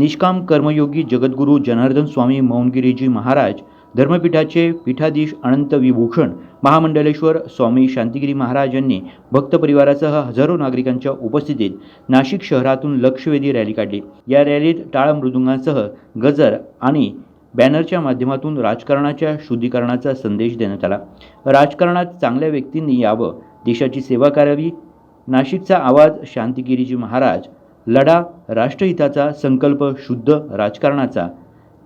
निष्काम कर्मयोगी जगद्गुरू जनार्दन स्वामी मौनगिरीजी महाराज धर्मपीठाचे पीठाधीश अनंत विभूषण महामंडलेश्वर स्वामी शांतिगिरी महाराज यांनी भक्त परिवारासह हजारो नागरिकांच्या उपस्थितीत नाशिक शहरातून लक्षवेधी रॅली काढली. या रॅलीत टाळ मृदुंगांसह गजर आणि बॅनरच्या माध्यमातून राजकारणाच्या शुद्धीकरणाचा संदेश देण्यात आला. राजकारणात चांगल्या व्यक्तींनी यावं देशाची सेवा करावी नाशिकचा आवाज शांतिगिरीजी महाराज लढा राष्ट्रहिताचा संकल्प शुद्ध राजकारणाचा.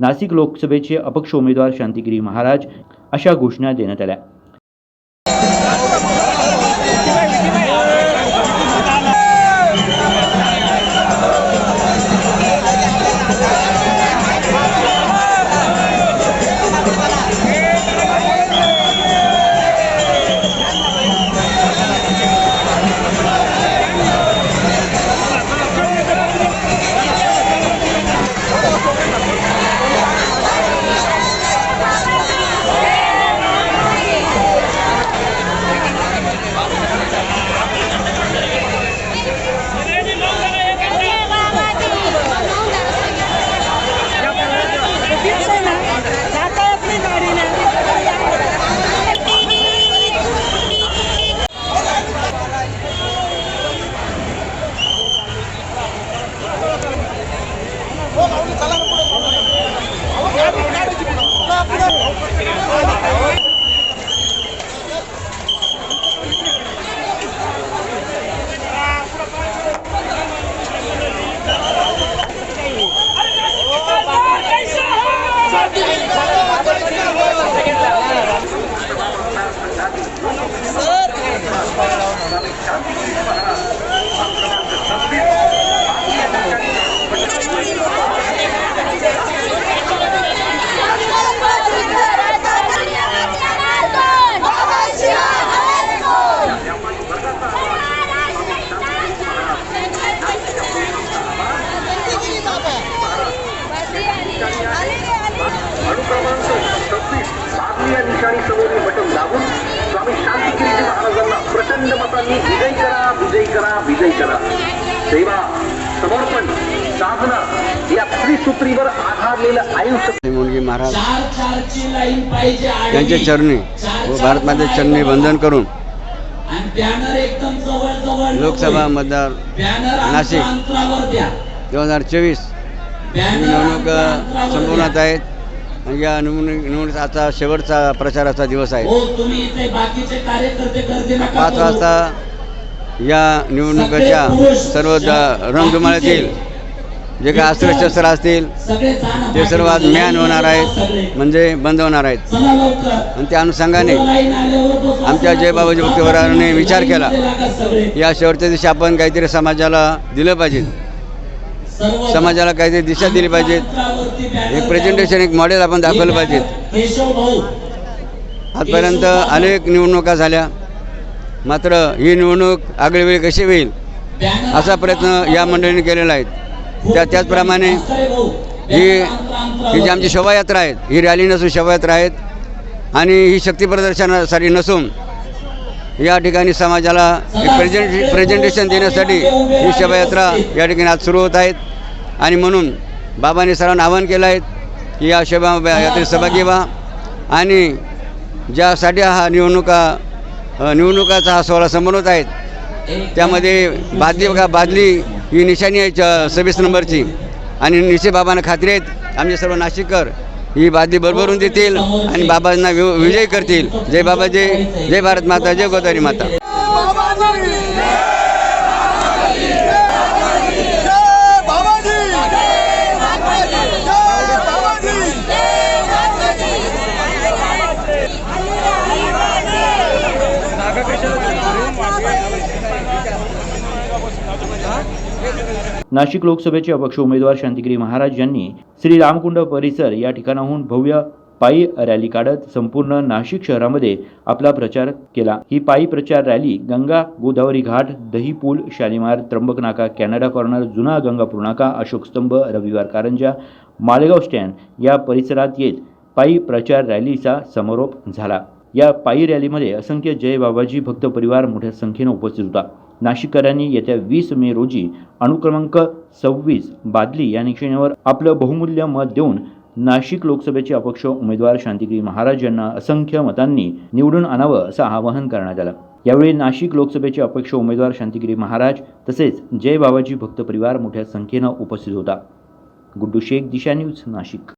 नाशिक लोकसभेचे अपक्ष उमेदवार शांतिगिरी महाराज अशा घोषणा देण्यात आल्या. निशाणी समोरील बटन दाबून स्वामी शांतिगिरीजी महाराजांना प्रचंड मतांनी विजयी करा विजयी करा विजयी करा. सेवा समर्पण साधना या त्रिसूत्रीवर आधारलेलं आयुष्य. मुलगी महाराज. चार चारची लाईन पाहिजे आडवी. यांचे चरणी चार व भारत माते लाईन चरणी वंदन करून. आणि बॅनर एकदम जवळ जवळ लोकसभा मतदार नाशिक. अंतरावर द्या. दोन हजार चोवीस. निवडणूक संपवण्यात द्या. आहेत या निवडणूक निवडणूक आता शेवटचा प्रचाराचा दिवस आहे हो पाच. वाजता या निवडणुकीच्या सर्व रणधुमाळ्यातील जे काही अस्त्रशस्त्र असतील ते सर्व आज मॅन होणार. आहेत म्हणजे बंद होणार आहेत आणि त्या अनुषंगाने. आमच्या जयबाबाजी भक्तवराने विचार केला. या शेवटच्या दिवशी आपण काहीतरी समाजाला दिलं पाहिजे समाजाला काहीतरी दिशा दिली पाहिजे. अंतरावरती बॅनर एक प्रेझेंटेशन एक मॉडेल आपण दाखवलं पाहिजे केशव भाऊ. आजपर्यंत अनेक निवडणुका झाल्या. मात्र ही निवडणूक आगळीवेळी कशी होईल असा प्रयत्न या मंडळीने केलेला आहे. त्या त्याचप्रमाणे ही ही जी आमची शोभायात्रा आहेत ही रॅली नसून शोभायात्रा आहेत आणि ही शक्ती प्रदर्शनासाठी नसून या ठिकाणी समाजाला एक प्रेझेंट प्रेझेंटेशन देण्यासाठी ही शोभायात्रा या ठिकाणी आज सुरू होत आहेत. आणि म्हणून बाबांनी सर्वांना आवाहन केलं आहे की या शोभा यात्रेत सहभागी व्हा. आणि ज्यासाठी हा निवडणुका निवडणुकाचा हा सोहळा संबंधत आहेत त्यामध्ये बादली का बादली ही निशाणी आहे च- सव्वीस नंबरची. आणि निशे बाबांना खात्री आहेत आमचे सर्व नाशिककर ही बादली भरभरून देतील आणि बाबांना वि- करतील. जय बाबा जय जय भारत माता जय गोदावरी माता. नाशिक लोकसभेचे अपक्ष उमेदवार शांतिगिरी महाराज यांनी श्री रामकुंड परिसर या ठिकाणाहून भव्य पायी रॅली काढत संपूर्ण नाशिक शहरामध्ये आपला प्रचार केला. ही पायी प्रचार रॅली गंगा गोदावरी घाट दही पूल शालिमार त्र्यंबक नाका कॅनडा कॉर्नर जुना गंगापूर नाका अशोक स्तंभ रविवार कारंजा मालेगाव स्टँड या परिसरात येत पायी प्रचार रॅलीचा समारोप झाला. या पायी रॅलीमध्ये असंख्य जय बाबाजी भक्त परिवार मोठ्या संख्येनं उपस्थित होता. नाशिककरांनी येत्या वीस मे रोजी अनुक्रमांक सव्वीस बादली या निशाण्यावर आपलं बहुमूल्य मत देऊन नाशिक लोकसभेचे अपक्ष उमेदवार शांतिगिरी महाराज यांना असंख्य मतांनी निवडून आणावं असं आवाहन करण्यात आलं. यावेळी नाशिक लोकसभेचे अपक्ष उमेदवार शांतिगिरी महाराज तसेच जय बाबाजी भक्त परिवार मोठ्या संख्येनं उपस्थित होता. गुड्डू शेख दिशा न्यूज नाशिक.